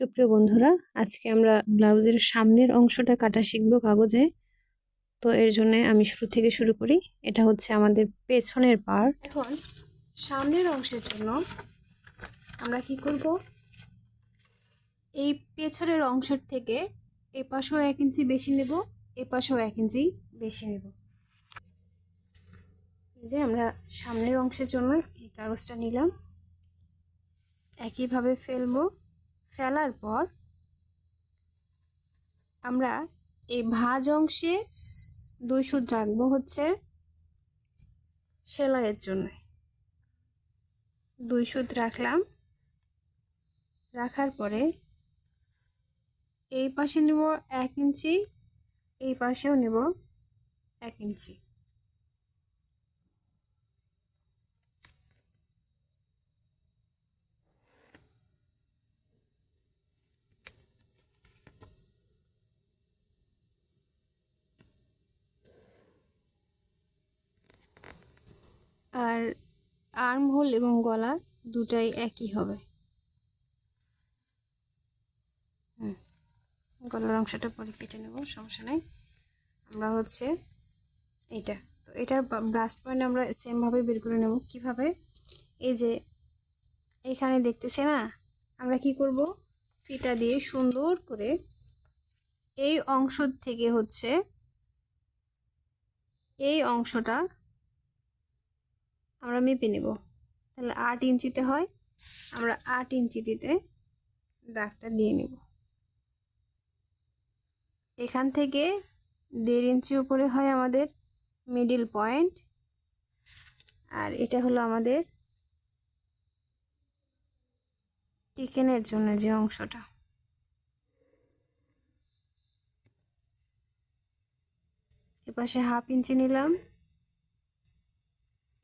সুপ্রিয় বন্ধুরা, আজকে আমরা ব্লাউজের সামনের অংশটা কাটা শিখব কাগজে। তো এর জন্য আমি শুরু থেকে শুরু করি। এটা হচ্ছে আমাদের পেছনের পার্ট এখন সামনের অংশের জন্য আমরা কি করব? এই পেছনের অংশের থেকে এ পাশেও এক ইঞ্চি বেশি নেব এ পাশেও এক ইঞ্চি বেশি নেব। এই যে আমরা সামনের অংশের জন্য এই কাগজটা নিলাম। একইভাবে ফেলব। ফেলার পর আমরা এই ভাঁজ অংশে দুই সুদ রাখব হচ্ছে সেলাইয়ের জন্য। দুই সুদ রাখলাম। রাখার পরে এই পাশে নেব এক ইঞ্চি, এই পাশেও নেব এক ইঞ্চি। আর আর্ম হোল এবং গলা দুটাই একই হবে। গলার অংশটা পরে কেটে নেব, সমস্যা নেই। আমরা হচ্ছে এইটা। তো এটার ব্রাস্ট পয়েন্ট আমরা সেমভাবে বের করে নেব। কীভাবে? এই যে এখানে দেখতেছে না? আমরা কি করব? ফিতা দিয়ে সুন্দর করে এই অংশ থেকে হচ্ছে এই অংশটা আমরা মেপে নেব। তাহলে আট ইঞ্চিতে হয়, আমরা আট ইঞ্চি দিতে দাগটা দিয়ে নেব। এখান থেকে দেড় ইঞ্চি উপরে হয় আমাদের মিডিল পয়েন্ট আর এটা হলো আমাদের টিকেনের জন্য যে অংশটা। এপাশে হাফ ইঞ্চি নিলাম।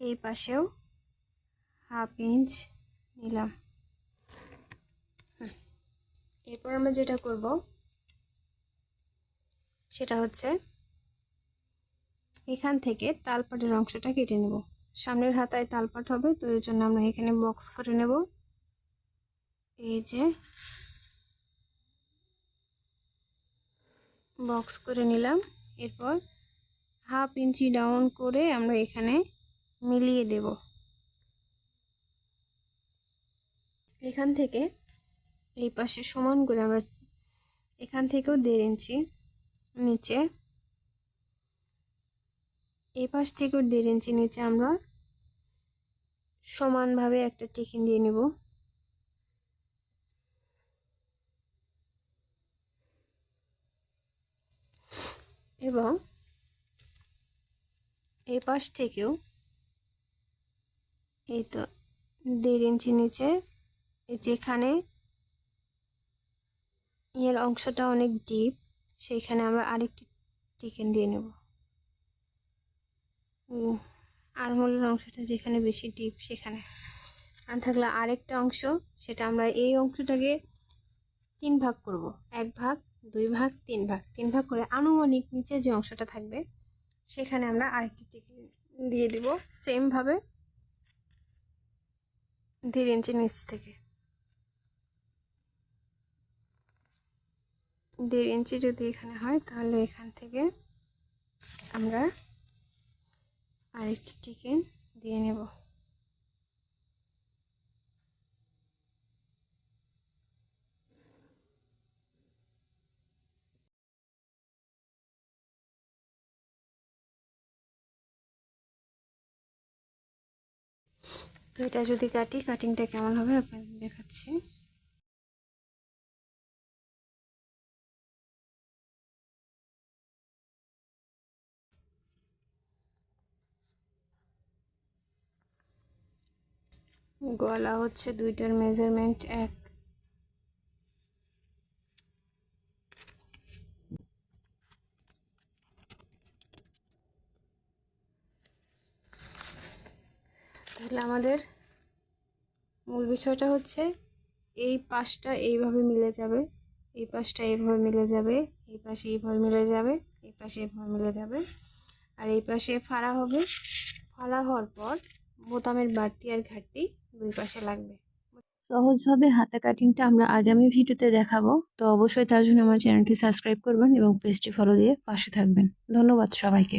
এই পাশেও হাফ ইঞ্চ নিলাম। এরপর আমরা যেটা করব, সেটা হচ্ছে এখান থেকে তালপাটের অংশটা কেটে নেব। সামনের হাতায় তালপাট হবে, তো এর জন্য আমরা এখানে বক্স করে নেব। এই যে বক্স করে নিলাম। এরপর হাফ ইঞ্চি ডাউন করে আমরা এখানে মিলিয়ে দেব। এখান থেকে এই পাশে সমান করে আমরা এখান থেকেও দেড় ইঞ্চি নিচে, এই পাশ থেকেও দেড় ইঞ্চি নিচে আমরা সমানভাবে একটা টিকিন দিয়ে নেব। এবং এই পাশ থেকেও এই তো, দেড় ইঞ্চি নিচে যেখানে এর অংশটা অনেক ডিপ সেইখানে আমরা আরেকটি টিকেন দিয়ে নেব। আরমোলের অংশটা যেখানে বেশি ডিপ সেখানে। আর থাকলে আরেকটা অংশ, সেটা আমরা এই অংশটাকে তিন ভাগ করব। এক ভাগ, দুই ভাগ, তিন ভাগ। তিন ভাগ করে আনুমানিক নিচে যে অংশটা থাকবে, সেখানে আমরা আরেকটি টিকেন দিয়ে দিব। সেমভাবে দেড় ইঞ্চি নিচ থেকে। দেড় ইঞ্চি যদি এখানে হয়, তাহলে এখান থেকে আমরা আরেকটি চিকেন দিয়ে নেব। তো এটা যদি কাটি কাটিংটা কেমন হবে আপনাদের দেখাচ্ছি। গলা হচ্ছে দুইটার মেজারমেন্ট এক। তাহলে আমাদের মূল বিষয়টা হচ্ছে এই পাশটা এইভাবে মিলে যাবে, এই পাশটা এইভাবে মিলে যাবে, এই পাশে এইভাবে মিলে যাবে, এই পাশে এইভাবে মিলে যাবে। আর এই পাশে ফাড়া হবে, ফাড়া হওয়ার পর বোতামের বাড়তি আর ঘাটতি দুই পাশে লাগবে। সহজভাবে হাতা কাটিংটা আমরা আগামী ভিডিওতে দেখাবো, তো অবশ্যই তার জন্য আমার চ্যানেলটি সাবস্ক্রাইব করবেন এবং পেজটি ফলো দিয়ে পাশে থাকবেন। ধন্যবাদ সবাইকে।